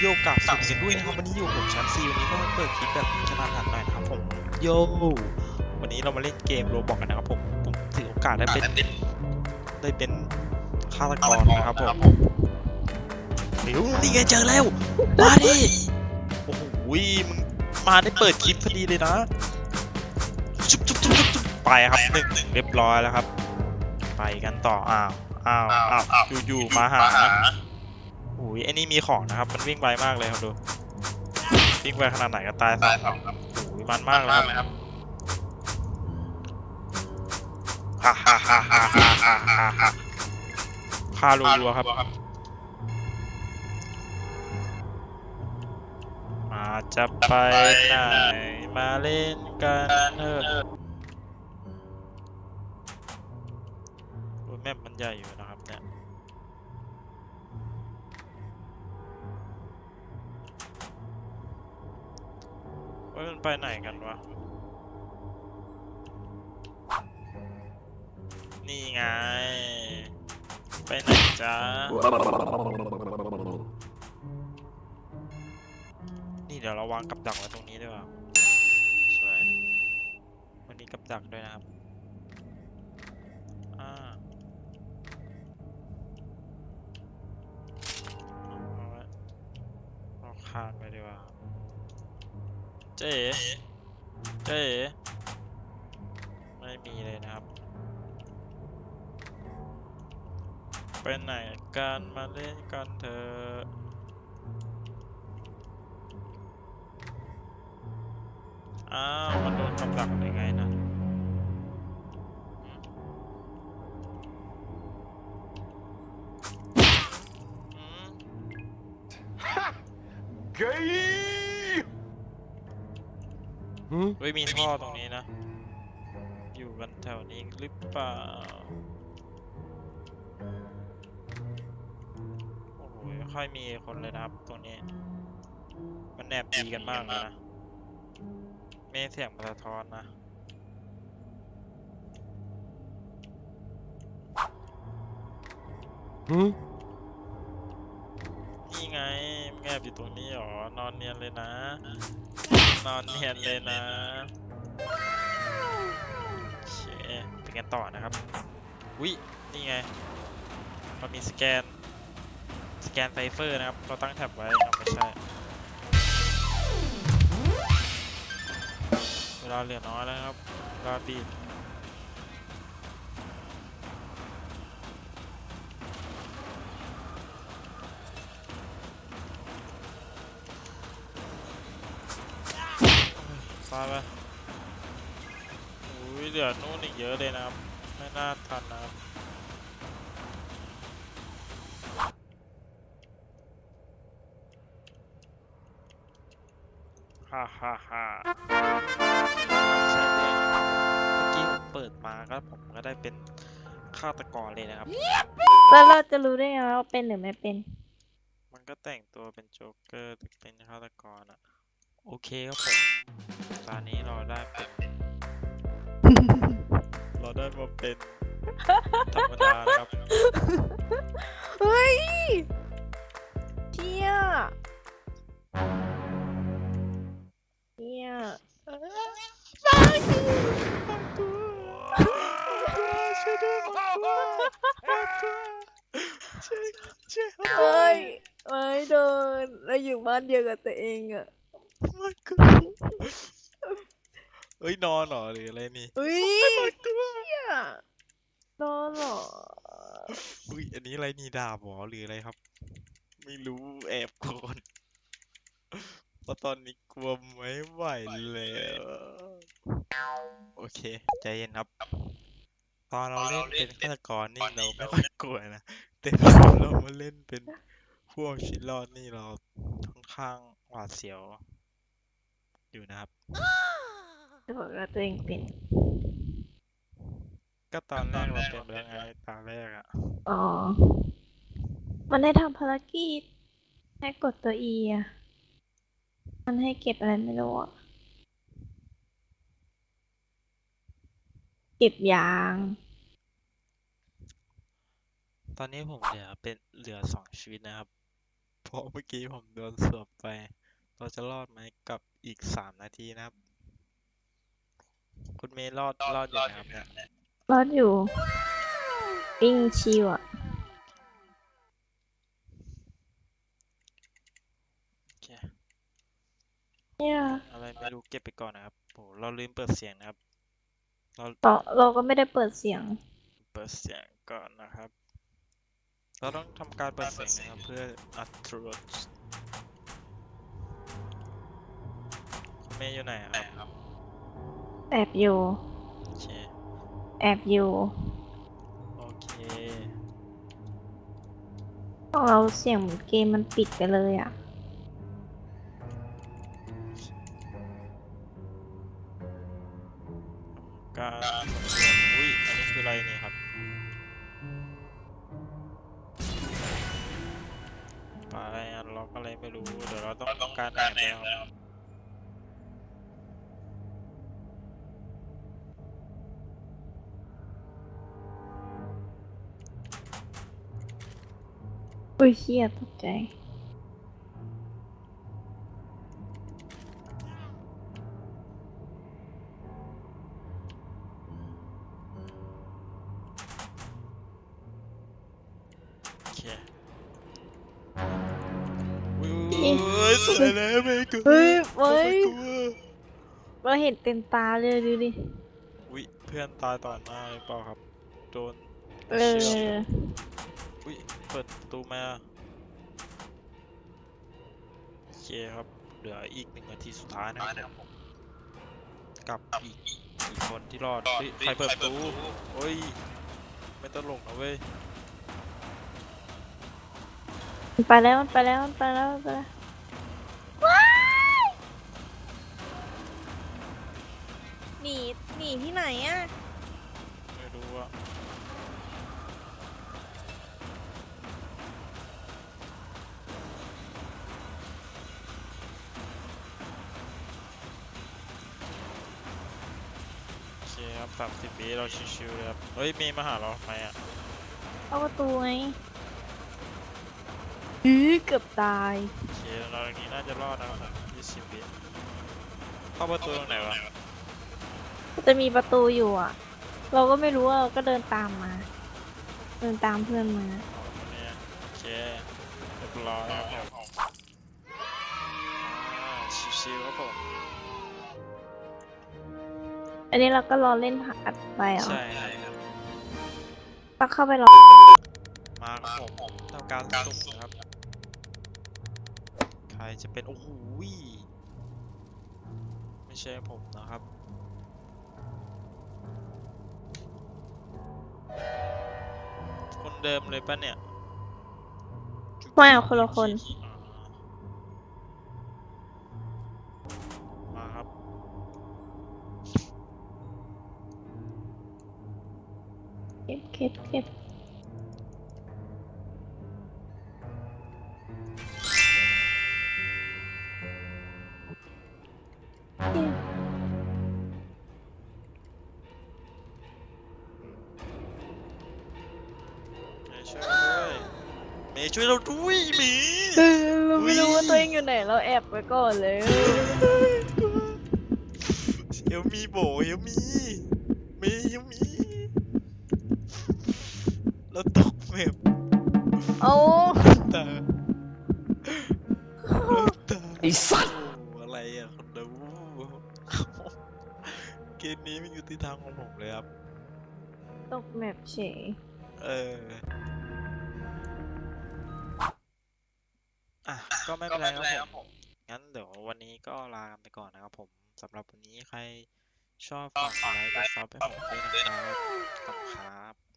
โยกับสวัสดีกันด้วยนะครับวันนี้อยู่กับผมชั้นซีวันนี้ก็มาเปิดคลิปแบบกระทันหันหน่อยนะครับผมโยวันนี้เรามาเล่นเกมโรบอกกันนะครับผมผมถือโอกาสได้เป็นได้เป็นฆาตกรนะครับผมเดี๋ยวนี่ไงเจอแล้วมาดิโอ้โหมึงมาได้เปิดคลิปพอดีเลยนะชุบชุบชุบชุบชุบไปครับหนึ่งหนึ่งเรียบร้อยแล้วครับ ไปกันต่ออ้าวอ้าวอ้าวอยู่ๆมาหาโอ้ยไอ้นี่มีของนะครับ มันวิ่งไวมากเลยครับดู วิ่งไวขนาดไหนก็ตายสองครับโอ้ยมันมากเลยครับฮ่าฮ่าฮ่าฮ่าฮ่าฮ่าฮ่าฮ่าฆ่ารัวๆครับ มาจะไปไหน มาเล่นกันเถอะโอ้ยแมปมันใหญ่อยู่นะครับเนี่ย ไปไหนกันวะ นี่ไง ไปไหนจ๊ะนี่เดี๋ยวเราวางกับดักไว้ตรงนี้ด้วยว่ะสวย วันนี้กับดักด้วยนะครับอ่าเอาไว้เราคานไปดีกว่า เจ๊เจ๊ไม่มีเลยนะครับ ไปไหนกันมาเล่นกันเถอะอ้าวมันโดนกำลังได้ไงนะหืม หืม gay เฮ้ยมีท่อตรงนี้นะ อยู่กันแถวนี้หรือเปล่า โอ้โหไม่ค่อยมีคนเลยนะครับตรงนี้ มันแอบดีกันมากเลยนะไม่เสียงมันสะท้อนนะนี่ไงมึงแอบอยู่ตรงนี้หรอ นอนเนียนเลยนะ นอนเนียนเลยนะเชเป็นกันต่อนะครับวินี่ไงเรามีสแกน สแกนไซเฟอร์นะครับ เราตั้งแท็บไว้เอาไม่ใช่ เวลาเหลือน้อยแล้วครับเวลาบีบ ฟาดไปอุ้ยเหลือนู่นอีกเยอะเลยนะครับ ไม่น่าทันนะครับฮ่าฮ่าฮ่าใช่เลยเมื่อกี้ผมเปิดมาก็ผมก็ได้เป็นฆาตกรเลยนะครับ แล้วเราจะรู้ได้ไงว่าเป็นหรือไม่เป็น มันก็แต่งตัวเป็นโจ๊กเกอร์แต่เป็นฆาตกรอะ โอเคครับผมตอนนี้เราได้เป็นเราได้มาเป็นธรรมดานะครับเฮ้ยเชี่ยเชี่ยช่วยด้วยช่วยช่วยเฮ้ยไม่โดนเราอยู่บ้านเดียวกับตัวเองอะ มันกูเฮ้ยนอนเหรอหรืออะไรนี่อุ้ยมันกูเชี่ยโดนเหรออุ้ยอันนี้อะไรนี่ดาบเหรอหรืออะไรครับ ไม่รู้แอบก่อนเพราะตอนนี้กลัวไม่ไหวแล้วโอเค ใจเย็นครับ ตอนเราเล่นเป็นฆาตกรนี่เราไม่ค่อยกลัวนะแต่พอเรามาเล่นเป็นพวกชิดรอดนี่เราค่อนข้างหวาดเสียว อยู่นะครับจะบอกว่าตัวเองเป็นก็ตอนแรกเราเป็นไปแล้วไงตอนแรกอะอ๋อ มันให้ทำภารกิจให้กดตัว E อะมันให้เก็บอะไรไม่รู้อะเก็บยาง ตอนนี้ผมเหลือเป็นเหลือสองชีวิตนะครับ เพราะเมื่อกี้ผมโดนสวบไป เราจะรอดไหมกับอีกสามนาทีนะครับ คุณเมย์รอดรอดอยู่นะครับเนี่ยรอดอยู่วิ่งชิวอะโอเคเนี่ยอะไรไม่รู้เก็บไปก่อนนะครับโหเราลืมเปิดเสียงนะครับ เราต่อเราก็ไม่ได้เปิดเสียง เปิดเสียงก่อนนะครับ เราต้องทำการเปิดเสียงนะครับเพื่ออัดทรส เมย์อยู่ไหนอะครับแอบอยู่ โอเคแอบอยู่โอเคของเราเสียงเหมือนเกมมันปิดไปเลยอะ การอุ้ยอันนี้คืออะไรนี่ครับไปอันล็อกอะไรไม่รู้เดี๋ยวเราต้องทำการแอบแล้ว อุ้ยเชี่ยตกใจ โอเคอุ้ยอุ้ยสวยแล้วไม่กลัวเฮ้ยเว้ไม่ยกลัวเราเห็นเต็มตาเลยดูดิ อุ้ยเพื่อนตายต่อหน้าหรือเปล่าครับ โดนเอเชือกอ อุ้ย เปิดประตูมาโอเคครับ เหลืออีกหนึ่งนาทีสุดท้ายนะครับผมกับอีกอีกคนที่รอดเฮ้ยใครเปิดประตูโอ้ย ไม่ต้องลงนะเว้ยมันไปแล้วมันไปแล้วมันไปแล้วมันไปแล้วว้ายหนีหนีที่ไหนอะไม่รู้ว่าโอเคครับสามสิบวิเราชิวๆเลยครับ เฮ้ยเมย์มาหาเราทำไมอะเข้าประตูไงอือเกือบตาย โอเคเราอย่างนี้น่าจะรอดนะครับยี่สิบวิเข้าประตูตรงไหนวะ จะมีประตูอยู่อะ เราก็ไม่รู้ว่าเราก็เดินตามมา เดินตามเพื่อนมาอ๋อตรงนี้โอเคเรียบร้อยครับผมอ่าชิวๆครับผม อันนี้เราก็รอเล่นผักอัดไปเหรอใช่ครับต้องเข้าไปรอมาครับผมทำการสุ่มนะครับ ใครจะเป็น โอ้โหยไม่ใช่ผมนะครับ คนเดิมเลยปะเนี่ยไม่เอาคนละคน เก็บเก็บเก็บเนี่ยเมย์ช่วยเราด้วยเมย์ช่วยเราด้วยเมย์เออเราไม่รู้ว่าตัวเองอยู่ไหนเราแอบไว้ก่อนเลย เฮลมีโบเฮลมีเมย์เฮลมี เราตกเมมเอาตาเราตาไอ้สัตว์โอ้อะไรอะคนดูเกมนี้มันอยู่ที่ทางของผมเลยครับ ตกแมปเฉยเอออะก็ไม่เป็นไรครับผม งั้นเดี๋ยววันนี้ก็ลากันไปก่อนนะครับผมสำหรับวันนี้ใครชอบฝากกดไลค์กดซับให้ผมด้วยนะครับขอบคุณครับ